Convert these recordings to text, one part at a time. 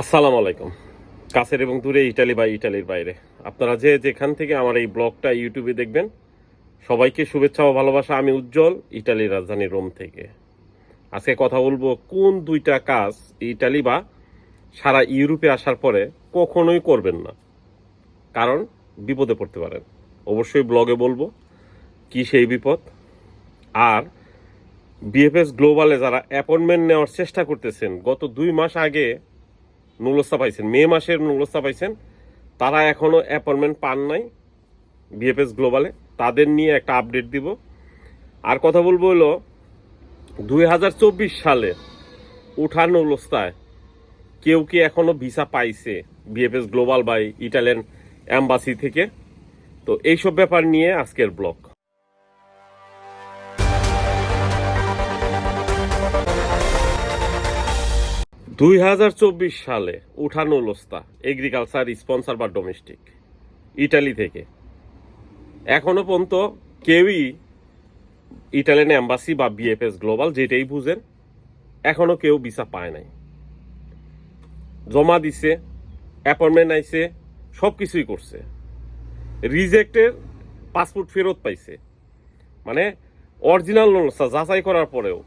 আসসালামু আলাইকুম। কাছের এবং দূরে ইটালি বা ইটালির বাইরে। আপনারা যে যেখান থেকে আমার এই ব্লগটা ইউটিউবে দেখবেন, সবাইকে শুভেচ্ছা ও ভালোবাসা। আমি উজ্জ্বল, ইটালির রাজধানী রোম থেকে। আজকে কথা বলব কোন দুইটা কাজ ইটালি বা সারা ইউরোপে আসার পরে কখনোই করবেন না। কারণ বিপদে পড়তে পারেন। অবশ্যই ব্লগে বলব কি সেই বিপদ। আর বিএফএস গ্লোবালে যারা অ্যাপয়েন্টমেন্ট নেওয়ার চেষ্টা করতেছেন, গত দুই মাস আগে নুলস্তা পাইছেন। মে মাসের নুলস্তা পাইছেন। তারা এখনও অ্যাপয়েন্টমেন্ট পান নাই বিএফএস গ্লোবালে তাদের নিয়ে একটা আপডেট দিব। আর কথা বলব হলো, দুই হাজার চব্বিশ সালে উঠা নুলস্তায় কেউ কি এখনও ভিসা পাইছে BFS global by Italian embassy থেকে? তো এইসব ব্যাপার নিয়ে আজকের ব্লগ। দুই হাজার চব্বিশ সালে উঠানো লোস্তা এগ্রিকালচার স্পন্সার বা ডোমেস্টিক ইটালি থেকে। এখনও পর্যন্ত কেউই ইটালিয়ান অ্যাম্বাসি বা বিএফএস গ্লোবাল যেটাই বুঝেন, এখনও কেউ ভিসা পায় নাই। জমা দিছে অ্যাপয়েন্টমেন্ট আইছে সব কিছুই করছে। রিজেক্টের পাসপোর্ট ফেরত পাইছে। মানে অরিজিনাল নলস্তা যাচাই করার পরেও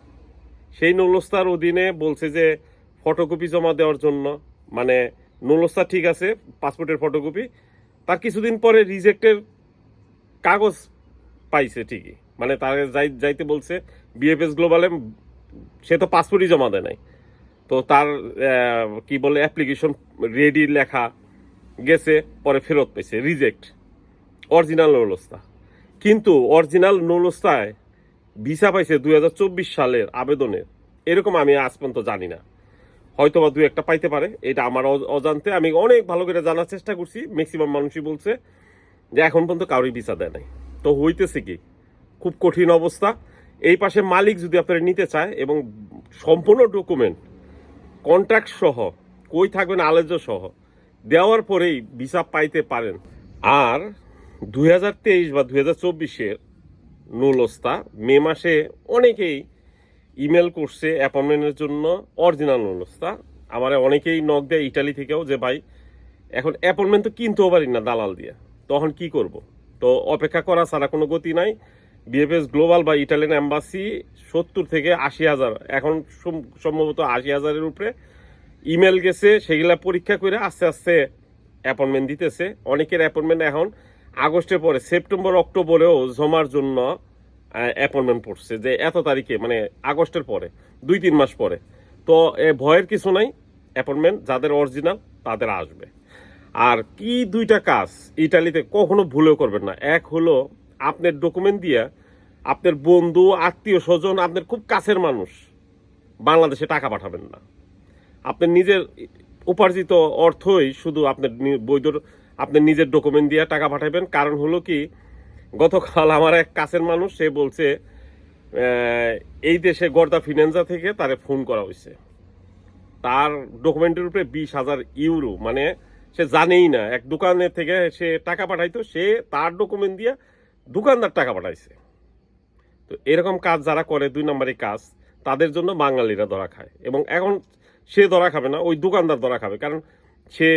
সেই নলস্তার অধীনে বলছে যে ফটোকপি জমা দেওয়ার জন্য মানে নলস্তা ঠিক আছে পাসপোর্টের ফটোকপি, তার কিছুদিন পরে রিজেক্টের কাগজ পাইছে ঠিকই। মানে তার যাই, যাইতে বলছে বিএফএস গ্লোবালে সে তো পাসপোর্টই জমা দেয় নাই। তো তার কি বলে অ্যাপ্লিকেশন রেডি লেখা গেছে, পরে ফেরত পেয়েছে রিজেক্ট অরিজিনাল নলস্তা কিন্তু অরিজিনাল নলস্তায় ভিসা পাইছে দু হাজার চব্বিশ সালের আবেদনের। এরকম আমি আজ পর্যন্ত জানি না। হয়তো বা দু একটা পাইতে পারে, এটা আমার অজান্তে। আমি অনেক ভালো করে জানার চেষ্টা করছি ম্যাক্সিমাম মানুষই বলছে যে এখন পর্যন্ত কারোই ভিসা দেয় নাই। তো হইতেছে কি? খুব কঠিন অবস্থা। এই পাশে মালিক যদি আপনারা নিতে চায় এবং সম্পূর্ণ ডকুমেন্ট কন্ট্রাক্ট সহ, কই থাকবেন আলেজ্য সহ, দেওয়ার পরেই ভিসা পাইতে পারেন। আর দু হাজার তেইশ বা দুই হাজার চব্বিশের নুলস্তা মে মাসে অনেকেই ইমেল করছে অ্যাপয়েন্টমেন্টের জন্য। অরিজিনাল অবস্থা আমার অনেকেই নক দেয় ইটালি থেকেও যে, ভাই, এখন অ্যাপয়েন্টমেন্ট তো কিনতেও পারি না দালাল দিয়ে। তখন কি করব? তো অপেক্ষা করা ছাড়া কোনো গতি নাই। বিএফএস গ্লোবাল বা ইটালিয়ান অ্যাম্বাসি সত্তর থেকে আশি হাজার। এখন সম্ভবত আশি হাজারের উপরে ইমেল গেছে, সেগুলা পরীক্ষা করে আস্তে আস্তে অ্যাপয়েন্টমেন্ট দিতেছে। অনেকের অ্যাপয়েন্টমেন্ট এখন আগস্টের পরে, সেপ্টেম্বর, অক্টোবরেও জমার জন্য অ্যাপয়েন্টমেন্ট পড়ছে যে এত তারিখে মানে আগস্টের পরে দুই তিন মাস পরে। তো এ, ভয়ের কিছু নাই অ্যাপয়েন্টমেন্ট যাদের অরিজিনাল তাদের আসবে। আর কি দুইটা কাজ ইটালিতে কখনো ভুলেও করবেন না। এক হলো আপনার ডকুমেন্ট দিয়ে আপনার বন্ধু আত্মীয় স্বজন আপনার খুব কাছের মানুষ বাংলাদেশে টাকা পাঠাবেন না। আপনার নিজের উপার্জিত অর্থই শুধু আপনার বৈধ আপনার নিজের ডকুমেন্ট দিয়ে টাকা পাঠাবেন। কারণ হলো কি গতকাল আমার এক কাছের মানুষ, সে বলছে এই দেশে গর্দা ফিনান্সা থেকে তারে ফোন করা হয়েছে তার ডকুমেন্টের উপরে বিশ হাজার ইউরো মানে সে জানেই না। এক দোকানের থেকে সে টাকা পাঠাইতো, সে তার ডকুমেন্ট দিয়ে দোকানদার টাকা পাঠাইছে। তো এরকম কাজ যারা করে, দুই নম্বরই কাজ, তাদের জন্য বাঙালিরা ধরা খায়। এবং এখন সে ধরা খাবে না, ওই দোকানদার ধরা খাবে। কারণ সে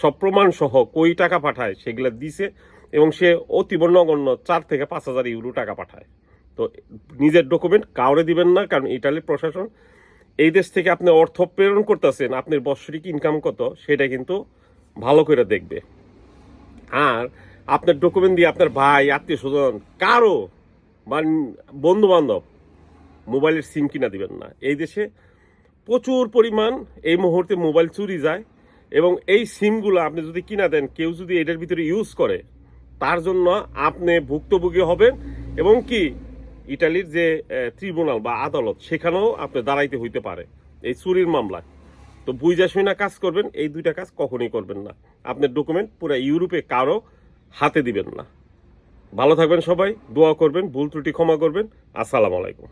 সব প্রমাণ সহ কই টাকা পাঠায় সেগুলো দিছে। এবং সে অতীব নগণ্য চার থেকে পাঁচ হাজার ইউরো টাকা পাঠায়। তো নিজের ডকুমেন্ট কাউরে দিবেন না, কারণ ইটালির প্রশাসন এই দেশ থেকে আপনি অর্থ প্রেরণ করতেছেন আপনার বাৎসরিক ইনকাম কত, সেটা কিন্তু ভালো করে দেখবে। আর আপনার ডকুমেন্ট দিয়ে আপনার ভাই, আত্মীয় স্বজন, কারও বা বন্ধু বান্ধব মোবাইলের সিম কিনা দিবেন না। এই দেশে প্রচুর পরিমাণ এই মুহূর্তে মোবাইল চুরি যায় এবং এই সিমগুলো আপনি যদি কিনা দেন, কেউ যদি এটার ভিতরে ইউজ করে তার জন্য আপনি ভুক্তভোগী হবেন এবং কি ইটালির যে ট্রিব্যুনাল বা আদালত, সেখানেও আপনি দাঁড়াইতে হইতে পারে এই চুরির মামলায়। তো বুঝা শুনে কাজ করবেন, এই দুইটা কাজ কখনই করবেন না। আপনার ডকুমেন্ট পুরো ইউরোপে কারও হাতে দিবেন না। ভালো থাকবেন সবাই, দোয়া করবেন, ভুল ত্রুটি ক্ষমা করবেন। আসসালামু আলাইকুম।